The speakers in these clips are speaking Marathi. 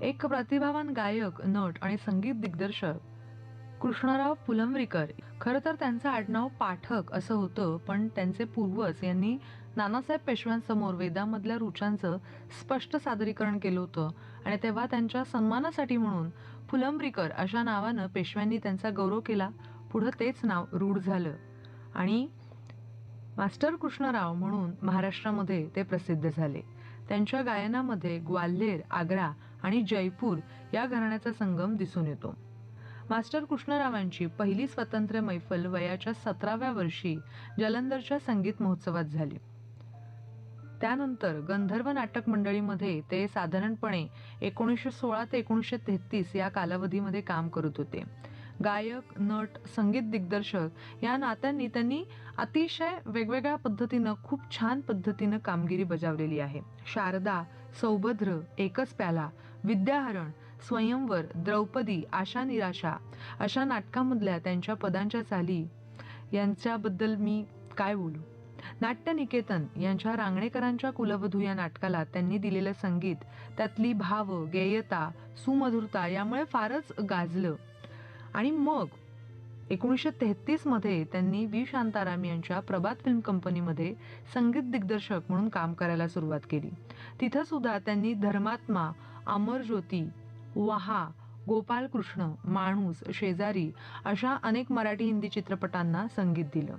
एक प्रतिभावान गायक नट आणि संगीत दिग्दर्शक कृष्णराव पुलंबरीकर. खरं तर त्यांचं आडनाव पाठक असं होतं पण त्यांचे पूर्वज यांनी नानासाहेब पेशव्यांसमोर वेदामधल्या रुचांचं स्पष्ट सादरीकरण केलं होतं. आणि तेव्हा त्यांच्या सन्मानासाठी म्हणून फुलंब्रीकर अशा नावानं पेशव्यांनी त्यांचा गौरव केला. पुढं तेच नाव रूढ झालं. आणि मास्टर कृष्णराव म्हणून महाराष्ट्रामध्ये ते प्रसिद्ध झाले. त्यांच्या गायनामध्ये ग्वाल्हेर आग्रा आणि जयपूर या घराण्याचा संगम दिसून येतो. मास्टर कृष्णरावांची पहिली स्वतंत्र मैफल वयाच्या सतराव्या वर्षी जलंधरच्या संगीत महोत्सवात झाली. त्यानंतर गंधर्व नाटक मंडळीमध्ये ते साधारणपणे एकोणीसशे सोळा ते एकोणीसशे तेहतीस या कालावधीमध्ये काम करत होते. गायक नट संगीत दिग्दर्शक या नात्यांनी त्यांनी अतिशय वेगवेगळ्या पद्धतीनं खूप छान पद्धतीनं कामगिरी बजावलेली आहे. शारदा सौभद्र एकच प्याला विद्याहरण स्वयंवर द्रौपदी आशा निराशा अशा नाटकामधल्या त्यांच्या पदांच्या चाली. यांच्याबद्दल मी काय बोलू? नाट्यनिकेतन यांच्या रांगणेकरांच्या कुलवधू या नाटकाला त्यांनी दिलेलं संगीत त्यातली भाव गेयता सुमधुरता यामुळे फारच गाजलं. आणि मग एकोणीसशे तेहतीसमध्ये त्यांनी व्ही. शांताराम यांच्या प्रभात फिल्म कंपनीमध्ये संगीत दिग्दर्शक म्हणून काम करायला सुरुवात केली. तिथं सुद्धा त्यांनी धर्मात्मा अमर ज्योती वहा गोपाल कृष्ण माणूस शेजारी अशा अनेक मराठी हिंदी चित्रपटांना संगीत दिलं.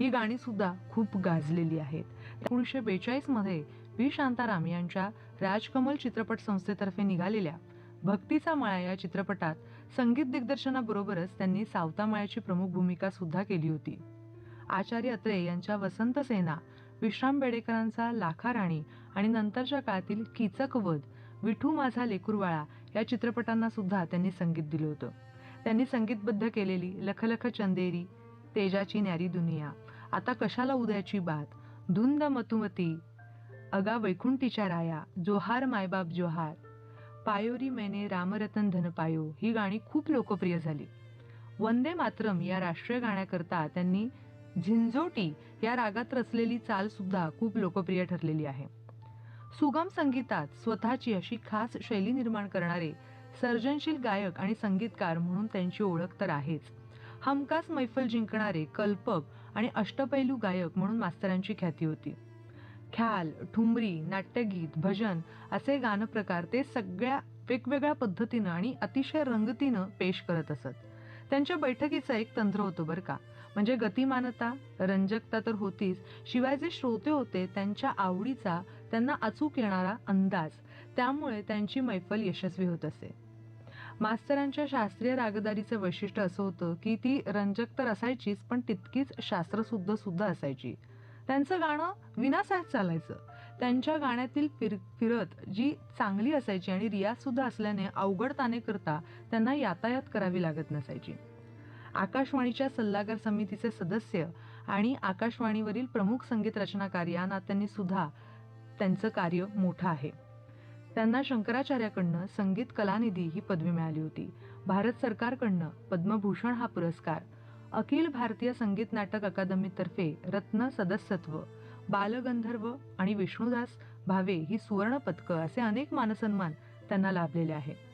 ही गाणी सुद्धा खूप गाजलेली आहेत. एकोणीसशे बेचाळीसमध्ये व्ही. शांताराम यांच्या राजकमल चित्रपट संस्थेतर्फे निघालेल्या भक्तीचा माळा या चित्रपटात संगीत दिग्दर्शनाबरोबरच त्यांनी सावता माळ्याची प्रमुख भूमिका सुद्धा केली होती. आचार्य अत्रे यांच्या वसंत सेना विश्राम बेडेकरांचा लाखा राणी आणि नंतरच्या काळातील कीचक वध विठू माझा लेकुरवाळा या चित्रपटांना सुद्धा त्यांनी संगीत दिलं होतं. त्यांनी संगीतबद्ध केलेली लखलख चंदेरी तेजाची न्यारी दुनिया आता कशाला उद्याची बात धुंद मतुमती अगा वैकुंठीच्या राया जोहार मायबाप जोहार पायोरी मैने रामरतन धन पायो ही गाणी खूप लोकप्रिय झाली. वंदे मातरम या राष्ट्रीय गाण्याकरता त्यांनी झिंझोटी या रागात रचलेली चाल सुद्धा खूप लोकप्रिय ठरलेली आहे. सुगम संगीतात स्वतःची अशी खास शैली निर्माण करणारे सर्जनशील गायक आणि संगीतकार म्हणून त्यांची ओळख तर आहेच. हमखास मैफल जिंकणारे कल्पक आणि अष्टपैलू गायक म्हणून मास्तरांची ख्याती होती. ख्याल ठुमरी नाट्यगीत भजन असे गानप्रकार ते सगळ्या वेगवेगळ्या पद्धतीनं आणि अतिशय रंगतीनं पेश करत असत. त्यांच्या बैठकीचं एक तंत्र होतं बरं का. म्हणजे गतिमानता रंजकता तर होतीच शिवाय जे श्रोते होते त्यांच्या आवडीचा त्यांना अचूक येणारा अंदाज त्यामुळे त्यांची मैफल यशस्वी होत असे. मास्तरांच्या शास्त्रीय रागदारीचं वैशिष्ट्य असं होतं की ती रंजक तर असायचीच पण तितकीच शास्त्रशुद्ध सुद्धा असायची. त्यांचं गाणं विनासाहेब चालायचं. त्यांच्या गाण्यातील फिर फिरत जी चांगली असायची आणि रियाज सुद्धा असल्याने अवघडताने करता त्यांना यातायात करावी लागत नसायची. आकाशवाणीच्या सल्लागार समितीचे सदस्य आणि आकाशवाणीवरील प्रमुख संगीत रचनाकार या नात्यांनी सुद्धा त्यांचं कार्य मोठं आहे. त्यांना शंकराचार्याकडनं संगीत कलानिधी ही पदवी मिळाली होती. भारत सरकारकडनं पद्मभूषण हा पुरस्कार अखिल भारतीय संगीत नाटक अकादमीतर्फे रत्न सदस्यत्व बालगंधर्व आणि विष्णुदास भावे ही सुवर्ण पदकं असे अनेक मानसन्मान त्यांना लाभलेले आहेत.